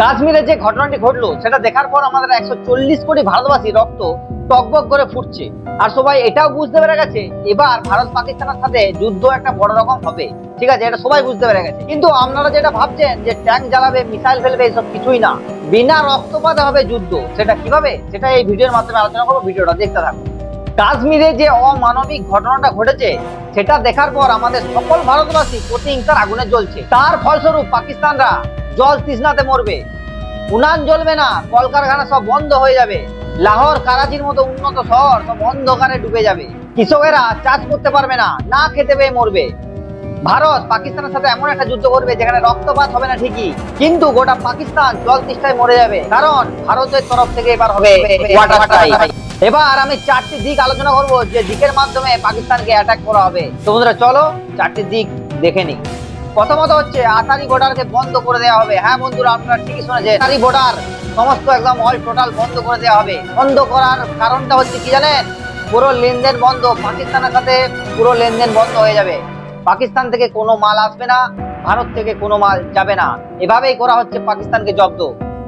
কাশ্মীরে যে ঘটনাটি ঘটলো, সেটা দেখার পর আমাদের একশো চল্লিশ কোটি ভারতবাসী রক্ত টকবক করে ফুটছে। আর সবাই এটাও বুঝতে পেরে গেছে, এবার ভারত পাকিস্তানের সাথে যুদ্ধ একটা বড় রকম হবে। ঠিক আছে, এটা সবাই বুঝতে পেরে গেছে। কিন্তু আপনারা যেটা ভাবছেন যে ট্যাঙ্ক জ্বালাবে, মিসাইল ফেলবে, এসব কিছুই না। বিনা রক্তপাতে হবে যুদ্ধ। সেটা কীভাবে? সেটা এই ভিডিওর মাধ্যমে আলোচনা করব, ভিডিওটা দেখতে থাকুন। কাশ্মীরে যে অমানবিক ঘটনাটা ঘটেছে, সেটা দেখার পর আমাদের সকল ভারতবাসী প্রতিহিংসার আগুনে জ্বলছে। তার ফলস্বরূপ পাকিস্তানরা জল তৃষ্ণাতে মরবে। উনান জ্বলবে না, কলকারখানা সব বন্ধ হয়ে যাবে। লাহোর, কারাচির মতো উন্নত শহর সব অন্ধকারে ডুবে যাবে। কৃষকেরা চাষ করতে পারবে না না খেতে পেয়ে মরবে। ভারত পাকিস্তানের সাথে এমন একটা যুদ্ধ করবে যেখানে রক্তপাত হবে না ঠিকই, কিন্তু গোটা পাকিস্তান জল তৃষ্ণায় মরে যাবে। কারণ ভারতের তরফ থেকে এবার হবে এবার আমি চারটি দিক আলোচনা করব, যে দিকের মাধ্যমে পাকিস্তানকে অ্যাটাক করা হবে। তো বন্ধুরা, চলো চারটি দিক দেখে নিই। প্রথমত হচ্ছে আটারি বর্ডারকে বন্ধ করে দেওয়া হবে। হ্যাঁ বন্ধুরা, আপনারা ঠিকই শুনেছেন। আটারি বর্ডার সমস্ত একদম অল টোটাল বন্ধ করে দেওয়া হবে। বন্ধ করার কারণটা হচ্ছে কি জানেন? পুরো লেনদেন বন্ধ। পাকিস্তানের সাথে পুরো লেনদেন বন্ধ হয়ে যাবে। পাকিস্তান থেকে কোনো মাল আসবে না, ভারত থেকে কোনো মাল যাবে না। এভাবেই করা হচ্ছে পাকিস্তানকে জব্দ।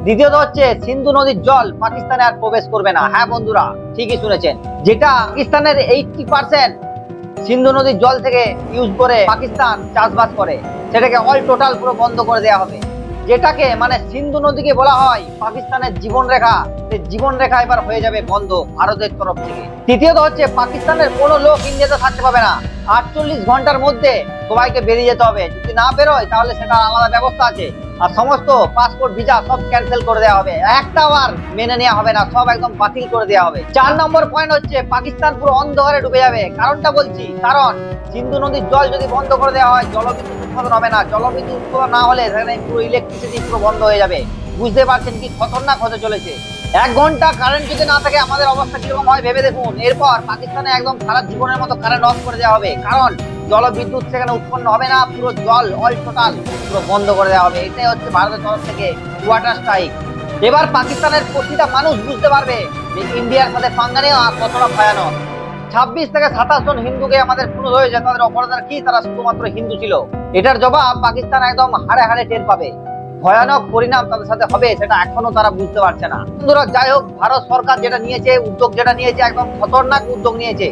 দ্বিতীয়ত হচ্ছে সিন্ধু নদীর জল পাকিস্তানে আর প্রবেশ করবে না। হ্যাঁ বন্ধুরা, ঠিকই শুনেছেন। যেটা পাকিস্তানের এইটটি পার্সেন্ট সিন্ধু নদীর জল থেকে ইউজ করে পাকিস্তান চাষবাস করে। সেটাকে অল টোটাল পুরো বন্ধ করে দেওয়া হবে। যেটাকে মানে সিন্ধু নদীকে বলা হয় পাকিস্তানের জীবন রেখা জীবন রেখা এবার হয়ে যাবে বন্ধ ভারতের তরফ থেকে। তৃতীয়ত হচ্ছে পাকিস্তানের কোনো লোক ইন্ডিয়াতে থাকতে পাবে না। আটচল্লিশ ঘণ্টার মধ্যে সবাইকে বেরিয়ে যেতে হবে। যদি না বেরোয় তাহলে সেটা আলাদা ব্যবস্থা আছে। আর সমস্ত পাসপোর্ট ভিসা সব ক্যান্সেল করে দেওয়া হবে। একটাও আর মেনে নেওয়া হবে না, সব একদম বাতিল করে দেওয়া হবে। চার নম্বর পয়েন্ট হচ্ছে, পাকিস্তান পুরো অন্ধকারে ডুবে যাবে। কারণটা বলছি, কারণ সিন্ধু নদীর জল যদি বন্ধ করে দেওয়া হয়, জলবিদ্যুৎ উৎপাদন হবে না। জলবিদ্যুৎ উৎপাদন না হলে সেখানে পুরো ইলেকট্রিসিটি পুরো বন্ধ হয়ে যাবে। বুঝতে পারছেন কি খতরনাক হতে চলেছে? এক ঘণ্টা কারেন্ট যদি না থাকে, আমাদের অবস্থা কীরকম হয় ভেবে দেখুন। এরপর পাকিস্তানে একদম সারা জীবনের মতো কারেন্ট অফ করে দেওয়া হবে। কারণ জলবিদ্যুৎ সেখানে উৎপন্ন হবে না, পুরো জল অল টোটাল পুরো বন্ধ করে দেওয়া হবে। এটাই হচ্ছে ভারতের তরফ থেকে ওয়াটার স্ট্রাইক এবার পাকিস্তানের প্রতিটা মানুষ বুঝতে পারবে যে ইন্ডিয়ার সাথে পাঙ্গা নেওয়া কতটা ভয়ানক। ছাব্বিশ থেকে সাতাশ জন হিন্দুকে আমাদের খুন হয়েছে, তাদের অপরাধ কি তারা শুধুমাত্র হিন্দু ছিল? এটার জবাব পাকিস্তান একদম হাড়ে হাড়ে টের পাবে। ভয়ানক পরিণাম তাদের সাথে হবে সেটা এখনও তারা বুঝতে পারছে না। বন্ধুরা, যাই হোক, ভারত সরকার যেটা নিয়েছে, উদ্যোগ যেটা নিয়েছে, একদম খতরনাক উদ্যোগ নিয়েছে।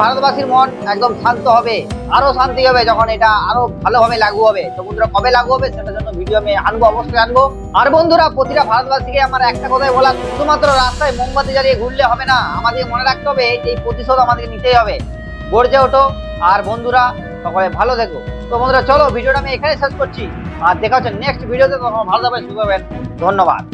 ভারতবাসীর মন একদম শান্ত হবে, আরও শান্তি হবে, যখন এটা আরও ভালোভাবে লাগু হবে। তো বন্ধুরা, কবে লাগু হবে সেটার জন্য ভিডিও আমি আনব, অবশ্যই আনব। আর বন্ধুরা, প্রতিটা ভারতবাসীকে আমার একটা কথাই বলা শুধুমাত্র রাস্তায় মোমবাতি জ্বালিয়ে ঘুরলে হবে না। আমাদের মনে রাখতে হবে, এই প্রতিশোধ আমাদেরকে নিতেই হবে। গর্জে ওঠো। আর বন্ধুরা সকলে ভালো থেকো। তো বন্ধুরা, চলো ভিডিওটা আমি এখানে শেষ করছি। আর দেখা হচ্ছে নেক্সট ভিডিওতে তখন ভালো থাকবেন, সুস্থ ধন্যবাদ।